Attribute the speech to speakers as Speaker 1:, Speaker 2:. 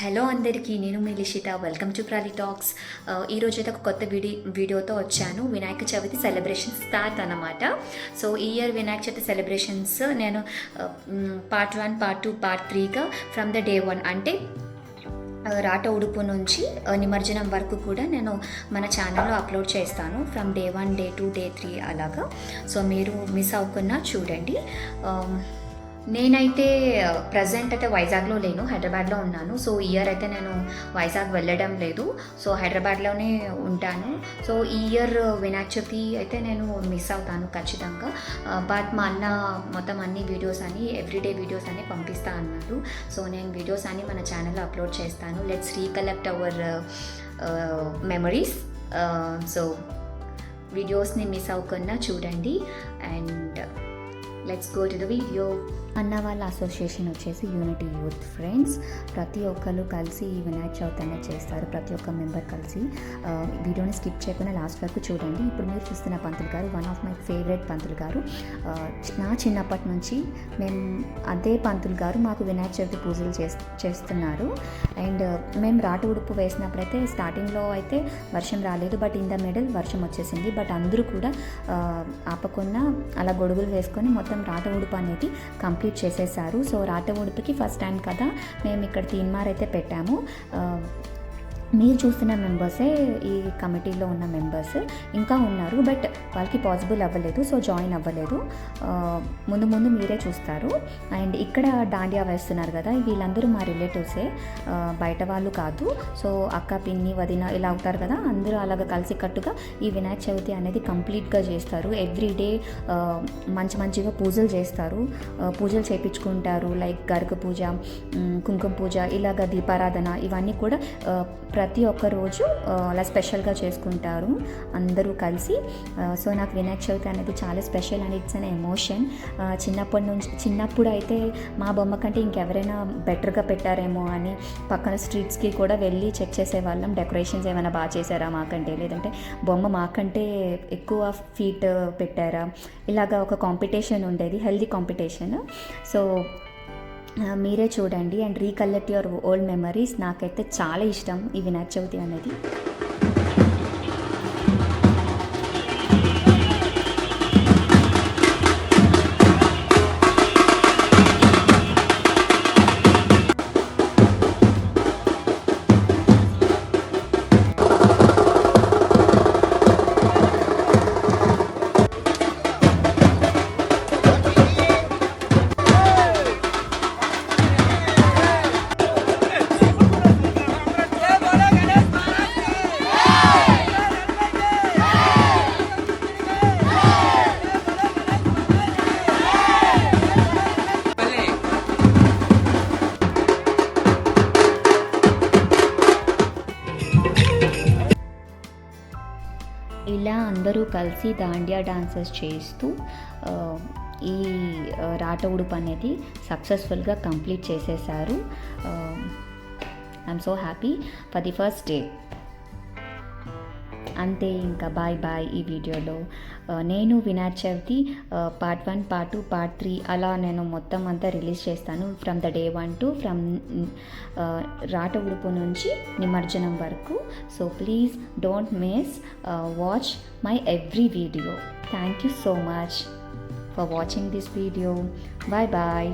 Speaker 1: Hello అందరికీ నేను మీ Lishitha. Welcome to Prali talks ఈరోజు అయితే ఒక కొత్త వీడి వీడియోతో వచ్చాను. వినాయక చవితి సెలబ్రేషన్స్ స్టార్ట్ అనమాట సో ఈ ఇయర్ వినాయక చవితి సెలబ్రేషన్స్ నేను part one part two part త్రీగా from the day one అంటే రాట ఉడుపు నుంచి నిమజ్జనం వరకు కూడా నేను మన ఛానల్లో అప్లోడ్ చేస్తాను. From day one day two day three అలాగా. సో మీరు మిస్ అవ్వకుండా చూడండి. నేనైతే ప్రజెంట్ అయితే వైజాగ్లో లేను హైదరాబాద్లో ఉన్నాను. సో ఇయర్ అయితే నేను వైజాగ్ వెళ్ళడం లేదు. సో హైదరాబాద్లోనే ఉంటాను. సో ఈ ఇయర్ వినాయక చవితి అయితే నేను మిస్ అవుతాను ఖచ్చితంగా. బట్ మా అన్న మొత్తం అన్ని వీడియోస్ అని ఎవ్రీడే వీడియోస్ అని పంపిస్తా అన్నారు సో నేను వీడియోస్ అని మన ఛానల్లో అప్లోడ్ చేస్తాను. Let's recollect our memories so వీడియోస్ని మిస్ అవ్వకుండా చూడండి. And let's go to the video అన్న వాళ్ళ అసోసియేషన్ వచ్చేసి యూనిటీ యూత్ ఫ్రెండ్స్ ప్రతి ఒక్కరు కలిసి ఈ వినాయక చవితి అనేది చేస్తారు. ప్రతి ఒక్క మెంబర్ కలిసి. వీడియోని స్కిప్ చేయకుండా లాస్ట్ వరకు చూడండి. ఇప్పుడు మీరు చూస్తున్న పంతులు గారు వన్ ఆఫ్ మై ఫేవరెట్ పంతులు గారు. నా చిన్నప్పటి నుంచి మేము అదే పంతులు గారు మాకు వినాయక చవితి పూజలు చేస్ చేస్తున్నారు. అండ్ మేము రాటు ఉడుపు వేసినప్పుడైతే స్టార్టింగ్లో అయితే వర్షం రాలేదు. బట్ ఇన్ ద మిడిల్ వర్షం వచ్చేసింది. బట్ అందరూ కూడా ఆపకుండా అలా గొడుగులు వేసుకొని మొత్తం రాట ఉడుపు అనేది కంప్లీట్ చేసేసారు. సో రాత ఉడుపుకి ఫస్ట్ టైం కదా మేము ఇక్కడ తీన్మార్ అయితే పెట్టాము. మీరు చూసిన మెంబర్సే ఈ కమిటీలో ఉన్న మెంబర్స్ ఇంకా ఉన్నారు బట్ వాళ్ళకి పాసిబుల్ అవ్వలేదు సో జాయిన్ అవ్వలేదు. ముందు ముందు మీరే చూస్తారు. అండ్ ఇక్కడ దాండియా వేస్తున్నారు కదా వీళ్ళందరూ మా రిలేటివ్సే బయట వాళ్ళు కాదు. సో అక్క పిన్ని వదిన ఇలా అవుతారు కదా అందరూ అలాగ కలిసి కట్టుగా ఈ వినాయక చవితి అనేది కంప్లీట్గా చేస్తారు. ఎవ్రీ డే మంచి మంచిగా పూజలు చేస్తారు. పూజలు చేయించుకుంటారు లైక్ గర్గ పూజ కుంకుమ పూజ ఇలాగ దీపారాధన ఇవన్నీ కూడా ప్రతి ఒక్క రోజు అలా స్పెషల్గా చేసుకుంటారు అందరూ కలిసి. సో నాకు వినాయక చవితి అనేది చాలా special and it's an emotion. చిన్నప్పటి నుంచి చిన్నప్పుడు అయితే మా బొమ్మ కంటే ఇంకెవరైనా బెటర్గా పెట్టారేమో అని పక్కన స్ట్రీట్స్కి కూడా వెళ్ళి చెక్ చేసేవాళ్ళం డెకరేషన్స్ ఏమైనా బాగా చేశారా మాకంటే? లేదంటే బొమ్మ మాకంటే ఎక్కువ ఫీట్ పెట్టారా? ఇలాగా ఒక కాంపిటీషన్ ఉండేది హెల్దీ కాంపిటీషన్. సో మీరే చూడండి. And recollect your old memories నాకైతే చాలా ఇష్టం. ఈ వినాయక చవితి అనేది. అందరూ కలిసి దాండియా డాన్సెస్ చేస్తూ ఈ రాట ఉడుపు అనేది సక్సెస్ఫుల్గా కంప్లీట్ చేసేసారు I'm so happy for the first day అంతే ఇంకా బాయ్ బాయ్ ఈ వీడియోలో. నేను Vinayaka Chavithi part one part two part three అలా నేను మొత్తం అంతా రిలీజ్ చేస్తాను. From the day one to from రాట ఉడుపు నుంచి నిమజ్జనం వరకు. So please don't miss watch my every video thank you so much for watching this video bye bye